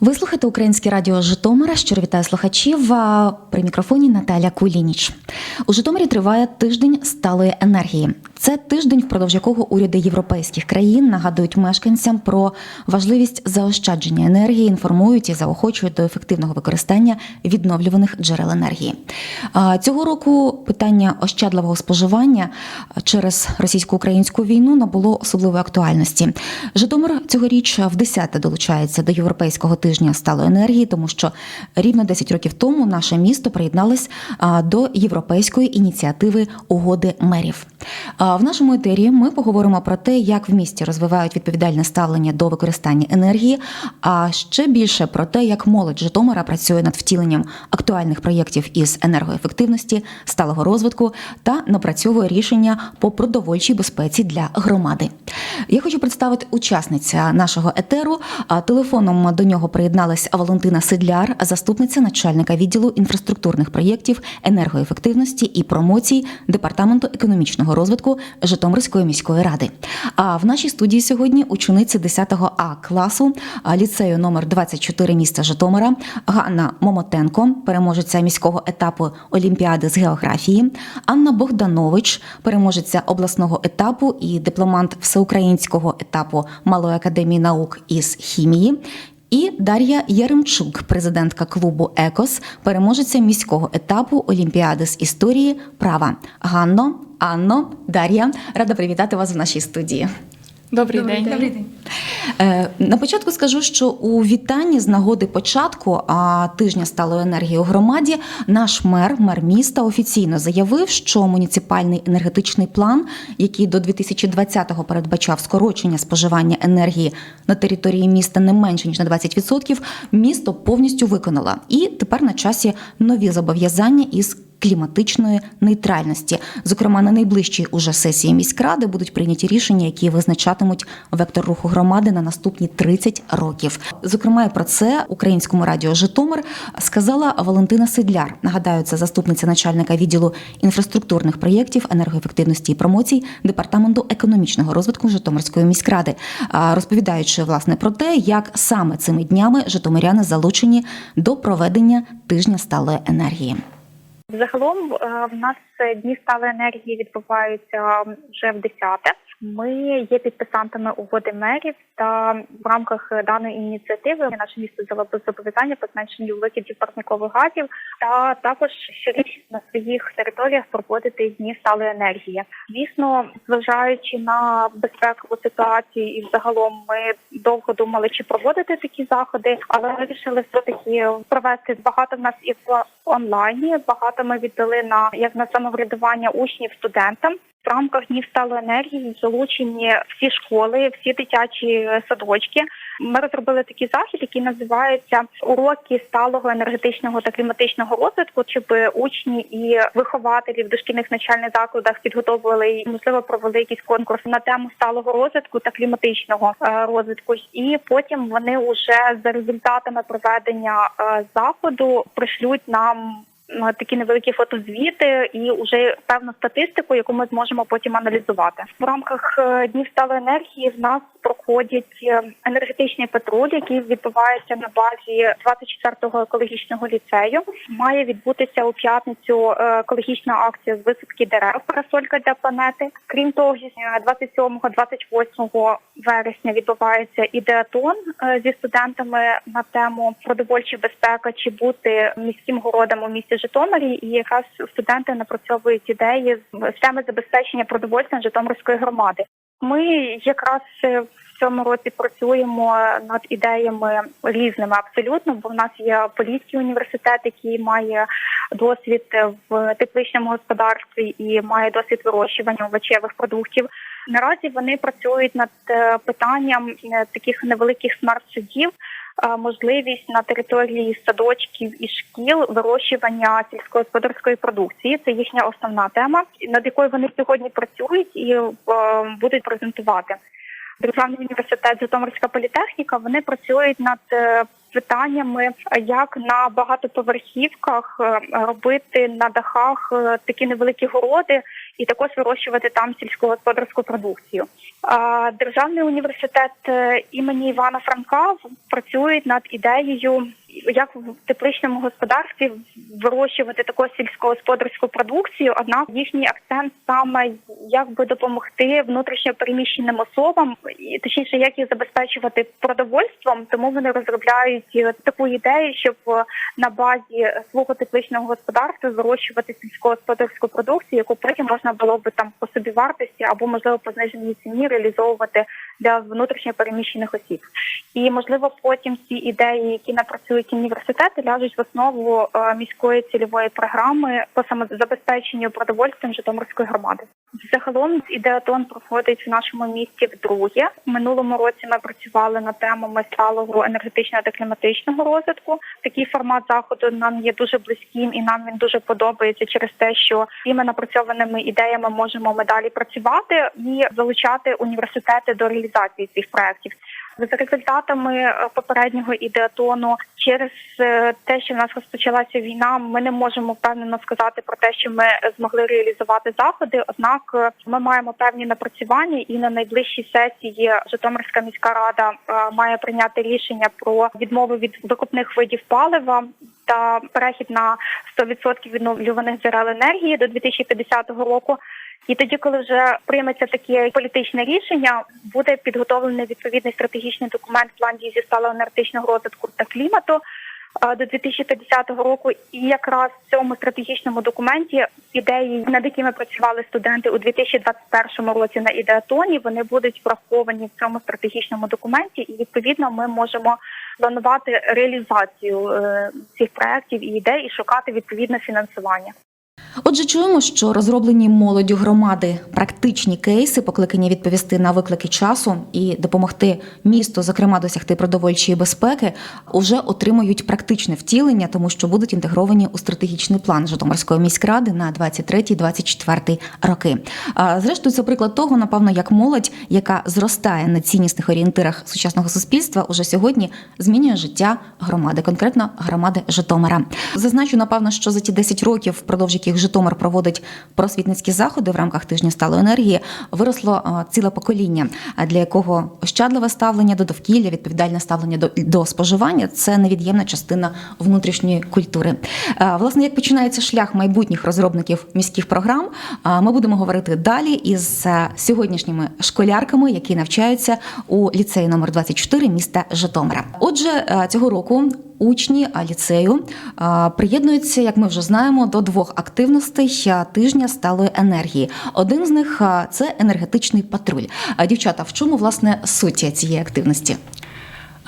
Ви слухаєте Українське радіо Житомира. Щиро вітаю слухачів. При мікрофоні Наталя Кулініч. У Житомирі триває тиждень сталої енергії. Це тиждень, впродовж якого уряди європейських країн нагадують мешканцям про важливість заощадження енергії, інформують і заохочують до ефективного використання відновлюваних джерел енергії. Цього року питання ощадливого споживання через російсько-українську війну набуло особливої актуальності. Житомир цьогоріч в десяте долучається до європейського тижня сталої енергії, тому що рівно 10 років тому наше місто приєдналось до європейської ініціативи угоди мерів. В нашому етері ми поговоримо про те, як в місті розвивають відповідальне ставлення до використання енергії, а ще більше про те, як молодь Житомира працює над втіленням актуальних проєктів із енергоефективності, сталого розвитку та напрацьовує рішення по продовольчій безпеці для громади. Я хочу представити учасниця нашого етеру. Телефоном до нього приєдналась Валентина Сидляр, заступниця начальника відділу інфраструктурних проєктів, енергоефективності і промоцій департаменту економічного розвитку Житомирської міської ради. А в нашій студії сьогодні учениця 10 А класу ліцею номер 24 міста Житомира Ганна Момотенко, переможеця міського етапу Олімпіади з географії, Анна Богданович, переможеця обласного етапу і дипломант всеукраїнського етапу Малої академії наук із хімії. І Дар'я Яремчук, президентка клубу Екос, переможеця міського етапу Олімпіади з історії права. Ганно, Анно, Дар'я, рада привітати вас в нашій студії. Добрий, день. Добрий день. Е, На початку скажу, що у вітанні з нагоди початку а, тижня сталої енергії у громаді наш мер, мер міста, офіційно заявив, що муніципальний енергетичний план, який до 2020-го передбачав скорочення споживання енергії на території міста не менше ніж на 20%, місто повністю виконало. І тепер на часі нові зобов'язання із кліматичної нейтральності. Зокрема, на найближчій уже сесії міськради будуть прийняті рішення, які визначатимуть вектор руху громади на наступні 30 років. Зокрема, і про це українському радіо Житомир сказала Валентина Сидляр. Нагадаю, це заступниця начальника відділу інфраструктурних проєктів, енергоефективності і промоцій департаменту економічного розвитку Житомирської міськради, розповідаючи власне про те, як саме цими днями житомиряни залучені до проведення тижня сталої енергії. Загалом е, в нас дні сталої енергії відбуваються вже в десяте. Ми є підписантами угоди мерів та в рамках даної ініціативи наше місто взяло зобов'язання по зменшенню викидів парникових газів та також щорічно на своїх територіях проводити дні сталої енергії. Звісно, зважаючи на безпекову ситуацію і загалом ми довго думали, чи проводити такі заходи, але вирішили все таки провести багато в нас і в онлайні. Багато ми віддали на як на самоврядування учнів студентам. В рамках днів сталої енергії залучені всі школи, всі дитячі садочки. Ми розробили такий захід, який називається уроки сталого енергетичного та кліматичного розвитку, щоб учні і вихователі в дошкільних навчальних закладах підготовили і можливо провели якісь конкурси на тему сталого розвитку та кліматичного е, розвитку. І потім вони вже за результатами проведення е, заходу пришлють нам на такі невеликі фотозвіти і вже певну статистику, яку ми зможемо потім аналізувати. В рамках е, днів сталої енергії в нас проходять е, енергетичний патруль, який відбувається на базі 24-го екологічного ліцею. Має відбутися у п'ятницю е, екологічна акція з висадки дерев парасолька для планети. Крім того, 27-28 вересня відбувається ідеатон е, зі студентами на тему продовольча безпека чи бути міським городом у місті Житомирі. І якраз студенти напрацьовують ідеї з теми забезпечення продовольствя Житомирської громади. Ми якраз е, в цьому році працюємо над ідеями різними абсолютно, бо в нас є Поліський університет, який має досвід в тепличному господарстві і має досвід вирощування овочевих продуктів. Наразі вони працюють над е, питанням е, таких невеликих смарт-садів. Е, Можливість на території садочків і шкіл вирощування сільськогосподарської продукції це їхня основна тема, над якою вони сьогодні працюють і е, будуть презентувати. Державний університет Житомирська політехніка вони працюють над е, питаннями, як на багатоповерхівках робити на дахах такі невеликі городи і також вирощувати там сільськогосподарську продукцію. Державний університет е, імені Івана Франка працює над ідеєю, як в тепличному господарстві вирощувати також сільськогосподарську продукцію. Однак їхній акцент саме як би допомогти внутрішньо переміщеним особам, і точніше, як їх забезпечувати продовольством. Тому вони розробляють е, таку ідею, щоб е, на базі свого тепличного господарства вирощувати сільськогосподарську продукцію, яку потім можна було би там по собі вартості або можливо по зниженій ціні реалізовувати для внутрішньо переміщених осіб. І можливо потім ці ідеї, які напрацюють університети, ляжуть в основу е, міської цільової програми по самозабезпеченню продовольствям Житомирської громади. Загалом ідеатон проходить в нашому місті вдруге. Минулому році ми працювали над темами сталого енергетичного та кліматичного розвитку. Такий формат заходу нам є дуже близьким і нам він дуже подобається через те, що цими напрацьованими ідеями можемо ми далі працювати і залучати університети до реалізації цих проєктів. За результатами е, попереднього ідеатону, через е, те, що в нас розпочалася війна, ми не можемо впевнено сказати про те, що ми змогли реалізувати заходи. Однак е, ми маємо певні напрацювання, і на найближчій сесії Житомирська міська рада має прийняти рішення про відмову від викопних видів палива та перехід на 100% відновлюваних джерел енергії до 2050 року. І тоді, коли вже прийметься таке політичне рішення, буде підготовлений відповідний стратегічний документ план дій зі сталого енергетичного розвитку та клімату до 2050 року. І якраз в цьому стратегічному документі ідеї, над якими працювали студенти у 2021 році на ідеатоні, вони будуть враховані в цьому стратегічному документі, і відповідно ми можемо планувати реалізацію е, цих проєктів і ідей і шукати відповідне фінансування. Отже, чуємо, що розроблені молоддю громади практичні кейси, покликані відповісти на виклики часу і допомогти місту, зокрема, досягти продовольчої безпеки, уже отримують практичне втілення, тому що будуть інтегровані у стратегічний план Житомирської міськради на 23-24 роки. Зрештою, це приклад того, напевно, як молодь, яка зростає на ціннісних орієнтирах сучасного суспільства, уже сьогодні змінює життя громади, конкретно громади Житомира. Зазначу, напевно, що за ті 10 років, впродовж яких Житомир проводить просвітницькі заходи в рамках тижня сталої енергії, виросло ціле покоління, для якого ощадливе ставлення до довкілля, відповідальне ставлення до, до споживання це невід'ємна частина внутрішньої культури. Власне, як починається шлях майбутніх розробників міських програм, ми будемо говорити далі із сьогоднішніми школярками, які навчаються у ліцеї номер 24 міста Житомира. Отже, цього року учні ліцею приєднуються, як ми вже знаємо, до двох активностей тижня сталої енергії. Один з них це енергетичний патруль. Дівчата, в чому власне суть цієї активності?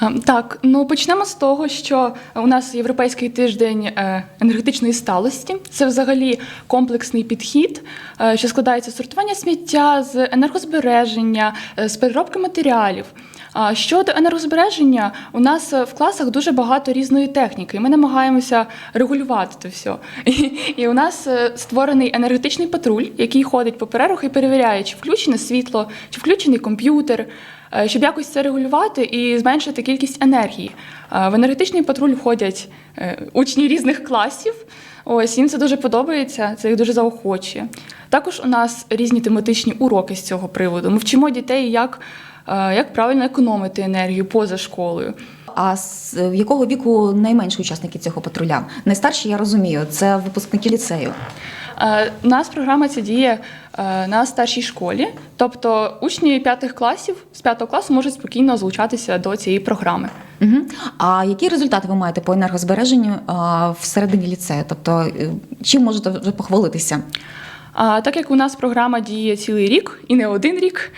Е, Так, ну почнемо з того, що у нас європейський тиждень е, енергетичної сталості. Це взагалі комплексний підхід, е, що складається з сортування сміття, з енергозбереження, з переробки матеріалів. А щодо енергозбереження, у нас в класах дуже багато різної техніки, і ми намагаємося регулювати це все. І, і у нас створений енергетичний патруль, який ходить по перервах і перевіряє, чи включене світло, чи включений комп'ютер. Е, щоб якось це регулювати і зменшити кількість енергії. Е, В енергетичний патруль входять е, учні різних класів. Ось їм це дуже подобається, це їх дуже заохочує. Також у нас різні тематичні уроки з цього приводу. Ми вчимо дітей, як, як правильно економити енергію поза школою. А з якого віку найменші учасники цього патруля? Найстарші, я розумію, це випускники ліцею. Е, У нас програма ця діє е, на старшій школі, тобто учні п'ятих класів з п'ятого класу можуть спокійно залучатися до цієї програми. Угу. А які результати ви маєте по енергозбереженню всередині ліцею? Тобто, е, чим можете вже похвалитися? А так як у нас програма діє цілий рік і не один рік,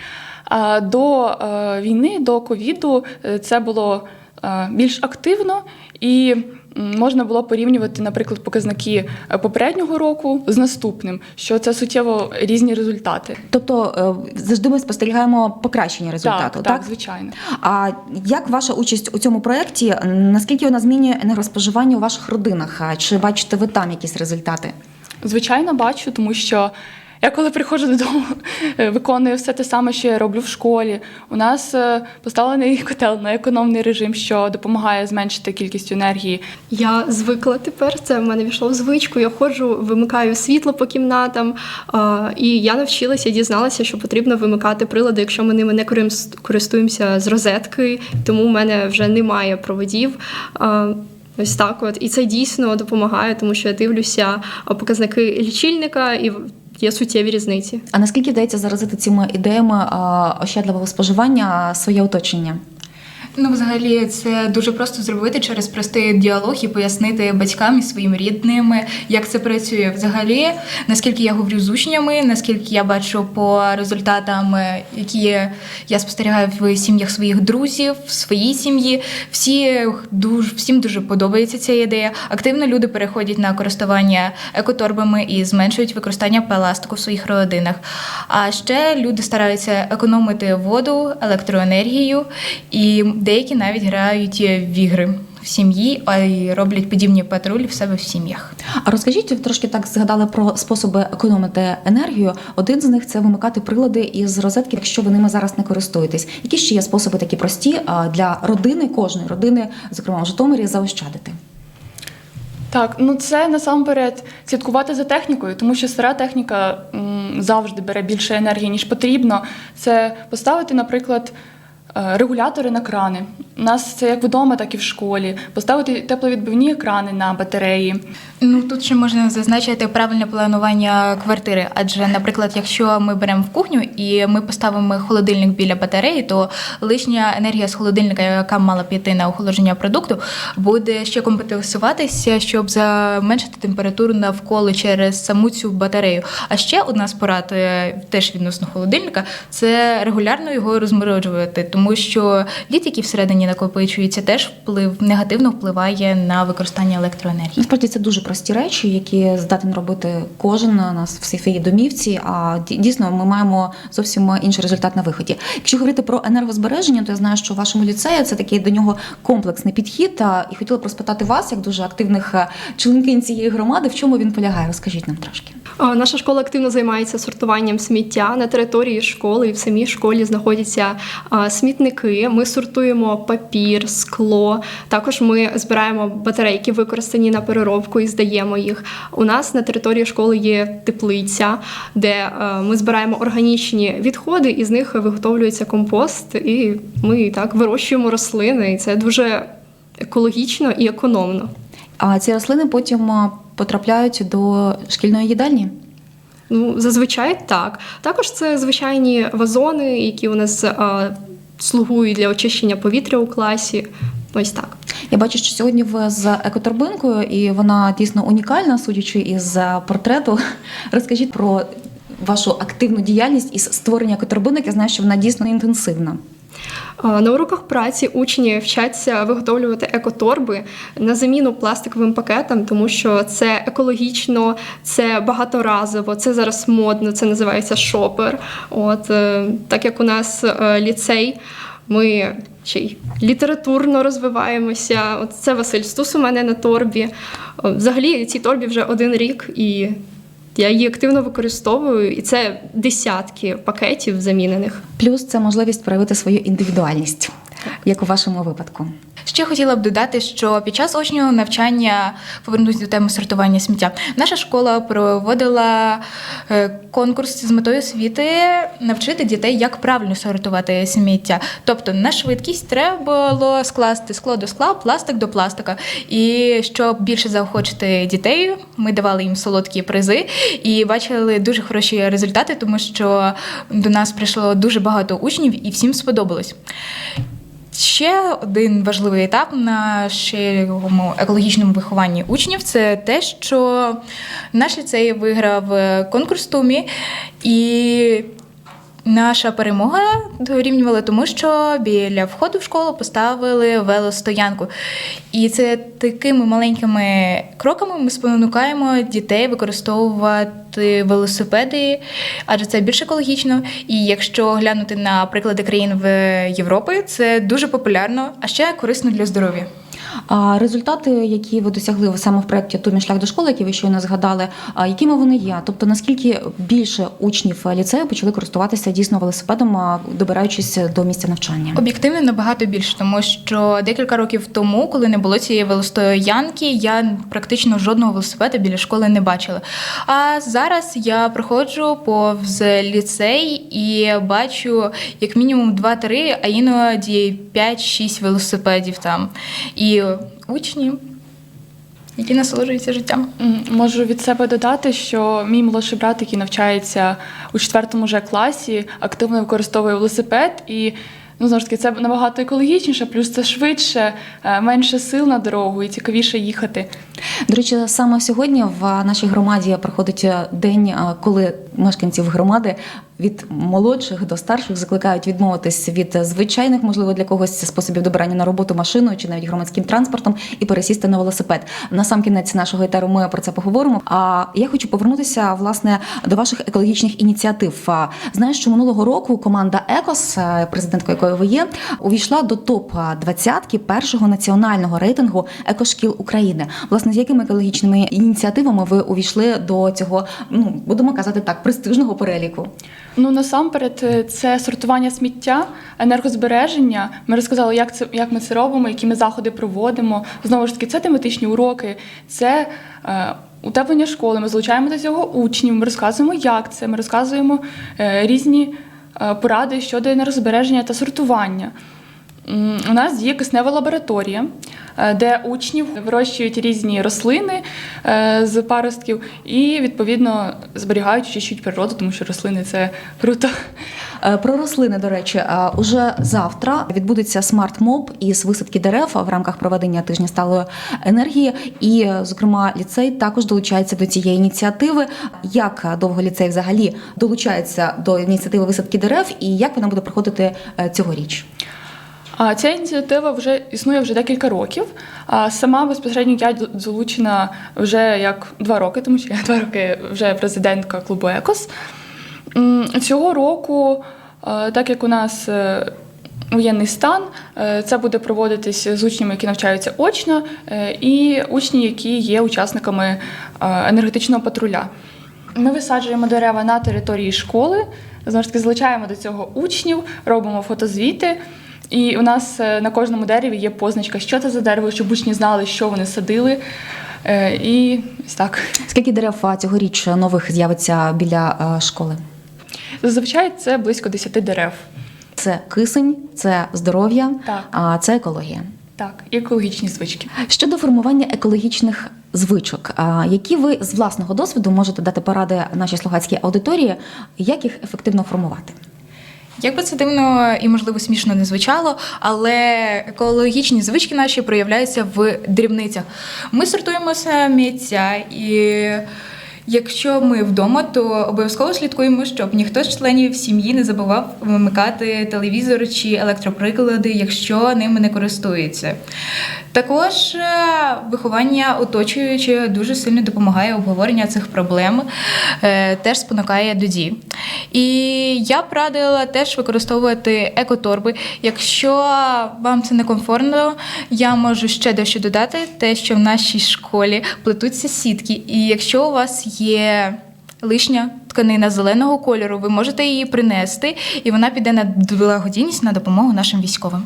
а до е, війни, до ковіду, е, це було е, більш активно і можна було порівнювати, наприклад, показники е, попереднього року з наступним, що це суттєво різні результати. Тобто е, завжди ми спостерігаємо покращення результату, так, так, звичайно. А як ваша участь у цьому проєкті? Наскільки вона змінює енергоспоживання у ваших родинах? Чи бачите ви там якісь результати? Звичайно, бачу, тому що Я коли приходжу додому, е, виконую все те саме, що я роблю в школі. У нас е, поставлений котел на економний режим, що допомагає зменшити кількість енергії. Я звикла тепер. Це в мене війшло в звичку. Я ходжу, вимикаю світло по кімнатам. І я навчилася, дізналася, що потрібно вимикати прилади, якщо ми ними не користуємося з розетки, тому в мене вже немає проводів. Ось так, от і це дійсно допомагає, тому що я дивлюся показники лічильника і є суттєві різниці. А наскільки вдається заразити цими ідеями ощадливого споживання своє оточення? Ну, взагалі, це дуже просто зробити через простий діалог і пояснити батькам і своїм рідним, як це працює. Взагалі, наскільки я говорю з учнями, наскільки я бачу по результатам, е, які я спостерігаю в сім'ях своїх друзів, в своїй сім'ї, всі дуже всім дуже подобається ця ідея. Активно люди переходять на користування екоторбами і зменшують використання пластику в своїх родинах. А ще люди стараються економити воду, електроенергію, і деякі навіть грають в ігри в сім'ї, а й роблять подібні патрулі в себе в сім'ях. А розкажіть, трошки так згадали про способи економити енергію. Один з них це вимикати прилади із розетки, якщо ви ними зараз не користуєтесь. Які ще є способи такі прості для родини, кожної родини, зокрема в Житомирі, заощадити? Так, ну це насамперед слідкувати за технікою, тому що стара техніка м, завжди бере більше енергії, ніж потрібно. Це поставити, наприклад, е, регулятори на крани. Нас це як вдома, так і в школі. Поставити тепловідбивні екрани на батареї. Ну тут ще можна зазначити правильне планування квартири. Адже, наприклад, якщо ми беремо в кухню і ми поставимо холодильник біля батареї, то лишня енергія з холодильника, яка мала піти на охолодження продукту, буде ще компенсуватися, щоб зменшити температуру навколо через саму цю батарею. А ще одна з порад е, теж відносно холодильника це регулярно його розморожувати, тому що лід, який всередині накопичується, теж вплив негативно впливає на використання електроенергії. Насправді це дуже прості речі, які здатен робити кожен нас в своїй домівці. А дійсно ми маємо зовсім інший результат на виході. Якщо говорити про енергозбереження, то я знаю, що в вашому ліцеї це такий до нього комплексний підхід. І хотіла б розпитати вас, як дуже активних е, членкинь цієї громади, в чому він полягає? Розкажіть нам трошки. А, Наша школа активно займається сортуванням сміття на території школи. І в самій школі знаходяться смітники. Ми сортуємо папір, скло. Також ми збираємо батарейки, використані на переробку, і здаємо їх. У нас на території школи є теплиця, де е, ми збираємо органічні відходи, і з них виготовлюється компост. І ми так вирощуємо рослини. І це дуже екологічно і економно. А ці рослини потім потрапляють до шкільної їдальні. Ну, зазвичай так. Також це звичайні вазони, які у нас а, слугують для очищення повітря у класі. Ось так. Я бачу, що сьогодні ви з екоторбинкою, і вона дійсно унікальна, судячи із е, портрету. Розкажіть про вашу активну діяльність із створення екоторбинок. Я знаю, що вона дійсно інтенсивна. А, На уроках праці учні вчаться виготовлювати екоторби на заміну пластиковим пакетам, тому що це екологічно, це багаторазово, це зараз модно, це називається шопер. От е, так як у нас е, ліцей, ми ще й літературно розвиваємося. От це Василь Стус у мене на торбі. Взагалі цій торбі вже один рік і. Я її активно використовую, і це десятки пакетів замінених. Плюс це можливість проявити свою індивідуальність, як у вашому випадку. Ще хотіла б додати, що під час очного навчання повернусь до теми сортування сміття. Наша школа проводила е, конкурс з метою освіти навчити дітей, як правильно сортувати сміття. Тобто на швидкість треба було скласти скло до скла, пластик до пластика. І щоб більше заохочити дітей, ми давали їм солодкі призи і бачили дуже хороші результати, тому що до нас прийшло дуже багато учнів і всім сподобалось. Ще один важливий етап на широкому екологічному вихованні учнів це те, що наш ліцей виграв конкурс Тумі, і наша перемога дорівнювала тому, що біля входу в школу поставили велостоянку. І це такими маленькими кроками ми спонукаємо дітей використовувати велосипеди, адже це більш екологічно. І якщо глянути на приклади країн в Європи, це дуже популярно, а ще корисно для здоров'я. А результати, які ви досягли саме в проєкті Тумі шлях до школи, які ви щойно згадали, якими вони є? Тобто наскільки більше учнів ліцею почали користуватися дійсно велосипедом, добираючись до місця навчання? Об'єктивно набагато більше, тому що декілька років тому, коли не було цієї велостоянки, я практично жодного велосипеда біля школи не бачила. А зараз я проходжу повз ліцей і бачу як мінімум 2-3, а іноді 5-6 велосипедів там. І учні, які насолоджуються життям. Можу від себе додати, що мій молодший брат, який навчається у четвертому вже класі, активно використовує велосипед і. Ну, знову ж таки, це набагато екологічніше, плюс це швидше, е, менше сил на дорогу і цікавіше їхати. До речі, саме сьогодні в нашій громаді проходить день, коли мешканців громади від молодших до старших закликають відмовитись від звичайних, можливо, для когось способів добирання на роботу машиною чи навіть громадським транспортом і пересісти на велосипед. На сам кінець нашого етеру ми про це поговоримо. А я хочу повернутися власне до ваших екологічних ініціатив. А, Знаєш, що минулого року команда Екос, е, президенткою якої ви є, увійшла до топ 20 першого національного рейтингу екошкіл України. Власне, з якими екологічними ініціативами ви увійшли до цього, ну будемо казати так, престижного переліку? Ну насамперед, е, це сортування сміття, енергозбереження. Ми розказали, як це як ми це робимо, які ми заходи проводимо. Знову ж таки, це тематичні уроки, це е, утеплення школи. Ми залучаємо до цього учнів. Ми розказуємо, як це. Ми розказуємо е, різні е, поради щодо енергозбереження та сортування. У нас є киснева лабораторія, е, де учнів вирощують різні рослини е, з паростків і відповідно зберігають, очищують природу, тому що рослини це круто. Е, Про рослини, до речі, уже завтра відбудеться смарт-моб із висадки дерев в рамках проведення тижня сталої енергії. І, зокрема, ліцей також долучається до цієї ініціативи. Як довго ліцей взагалі долучається до ініціативи висадки дерев, і як вона буде проходити цьогоріч? Ця ініціатива вже існує вже декілька років. А сама безпосередньо я залучена вже як два роки, тому що я два роки вже президентка клубу Екос. Цього року, так як у нас е, воєнний стан, е, це буде проводитись з учнями, які навчаються очно, е, і учні, які є учасниками енергетичного патруля. Ми висаджуємо дерева на території школи, знову ж таки, залучаємо до цього учнів, робимо фотозвіти. І у нас е, на кожному дереві є позначка, що це за дерево, щоб учні знали, що вони садили. Е, І ось так. Скільки дерев а, цьогоріч нових з'явиться біля е, школи? Зазвичай це близько 10 дерев. Це кисень, це здоров'я, а це екологія. Так, і екологічні звички. Щодо формування екологічних звичок, які ви з власного досвіду можете дати поради нашій слухацькій аудиторії, як їх ефективно формувати? Як би це дивно і можливо смішно не звучало, але екологічні звички наші проявляються в дрібницях. Ми сортуємо сміття і. Якщо ми вдома, то обов'язково слідкуємо, щоб ніхто з членів сім'ї не забував вимикати телевізор чи електроприклади, якщо ними не користується. Також е, виховання оточуюче дуже сильно допомагає обговорення цих проблем, е, теж спонукає до. І я б радила теж використовувати екоторби. Якщо вам це не комфортно, я можу ще дещо додати, те, що в нашій школі плетуться сітки, і якщо у вас є лишня тканина зеленого кольору, ви можете її принести, і вона піде на благодійність на допомогу нашим військовим.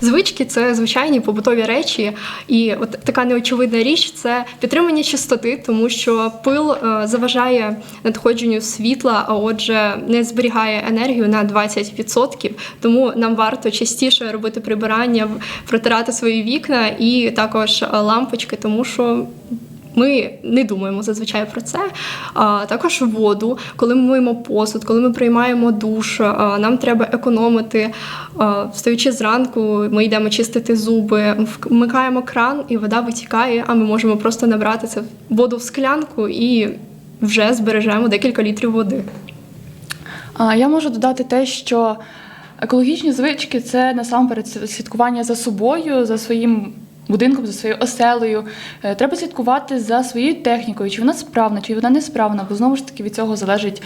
Звички це звичайні побутові речі, і от така неочевидна річ це підтримання чистоти, тому що пил е, заважає надходженню світла, а отже, не зберігає енергію на 20%. Тому нам варто частіше робити прибирання, протирати свої вікна і також е, лампочки, тому що. Ми не думаємо зазвичай про це. А також воду, коли ми миємо посуд, коли ми приймаємо душ, а, нам треба економити. А, Встаючи зранку, ми йдемо чистити зуби, вмикаємо кран, і вода витікає, а ми можемо просто набрати це воду в склянку і вже збережемо декілька літрів води. А я можу додати те, що екологічні звички це насамперед слідкування за собою, за своїм будинком, за своєю оселею. Е, Треба слідкувати за своєю технікою, чи вона справна, чи вона несправна, бо знову ж таки від цього залежить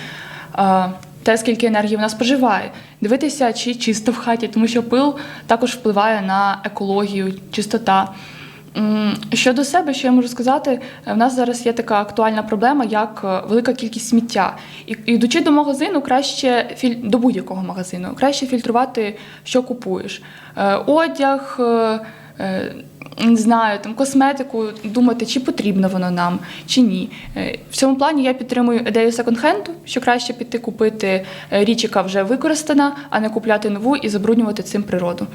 те, скільки енергії вона споживає, дивитися, чи чисто в хаті, тому що пил також впливає на екологію, чистота. Щодо себе, що я можу сказати, е, в нас зараз є така актуальна проблема, як е, велика кількість сміття. І йдучи до магазину, краще до будь-якого магазину, краще фільтрувати, що купуєш. Одяг, не знаю, там косметику, думати, чи потрібно воно нам, чи ні. Е, В цьому плані я підтримую ідею секонд-хенду, що краще піти купити е, річ, яка вже використана, а не купляти нову і забруднювати цим природу.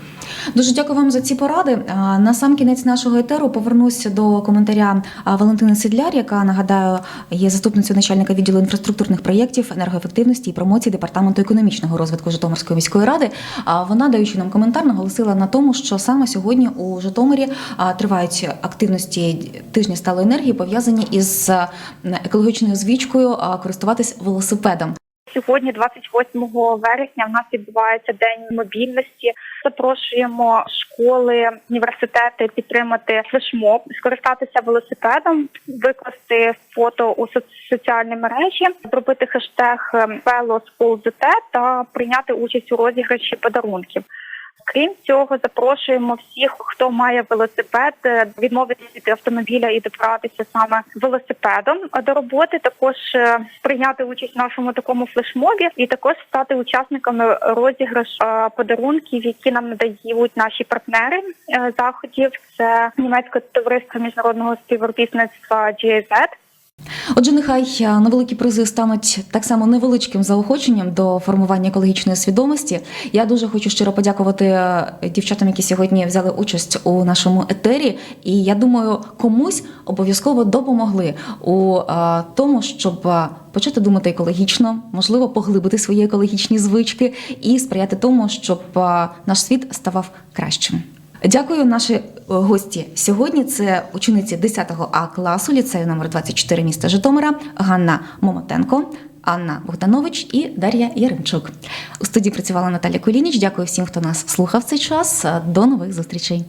Дуже дякую вам за ці поради. На сам кінець нашого етеру повернуся до коментаря Валентини Сідляр, яка нагадаю є заступницею начальника відділу інфраструктурних проєктів, енергоефективності і промоції департаменту економічного розвитку Житомирської міської ради. Вона, даючи нам коментар, наголосила на тому, що саме сьогодні у Житомирі тривають активності тижні сталої енергії, пов'язані із екологічною звичкою користуватись велосипедом. Сьогодні, 28 вересня, в нас відбувається день мобільності. Запрошуємо школи, університети підтримати флешмоб, скористатися велосипедом, викласти фото у соц- соціальні мережі, зробити хештег «VeloSchoolZT» та прийняти участь у розіграші подарунків. Крім цього, запрошуємо всіх, хто має велосипед, е, відмовитися від автомобіля і добратися саме велосипедом до роботи. Також е, прийняти участь в нашому такому флешмобі і також стати учасниками розіграшу е, подарунків, які нам надають наші партнери заходів. Це німецьке товариство міжнародного співробітництва GIZ, Отже, нехай невеликі призи стануть так само невеличким заохоченням до формування екологічної свідомості. Я дуже хочу щиро подякувати е, дівчатам, які сьогодні взяли участь у нашому етері. І я думаю, комусь обов'язково допомогли у а, тому, щоб почати думати екологічно, можливо, поглибити свої екологічні звички і сприяти тому, щоб наш світ ставав кращим. Дякую, наші е, гості. Сьогодні це учениці 10 А класу ліцею номер 24 міста Житомира Ганна Момотенко, Анна Богданович і Дар'я Яремчук. У студії працювала Наталя Кулініч. Дякую всім, хто нас слухав цей час. До нових зустрічей.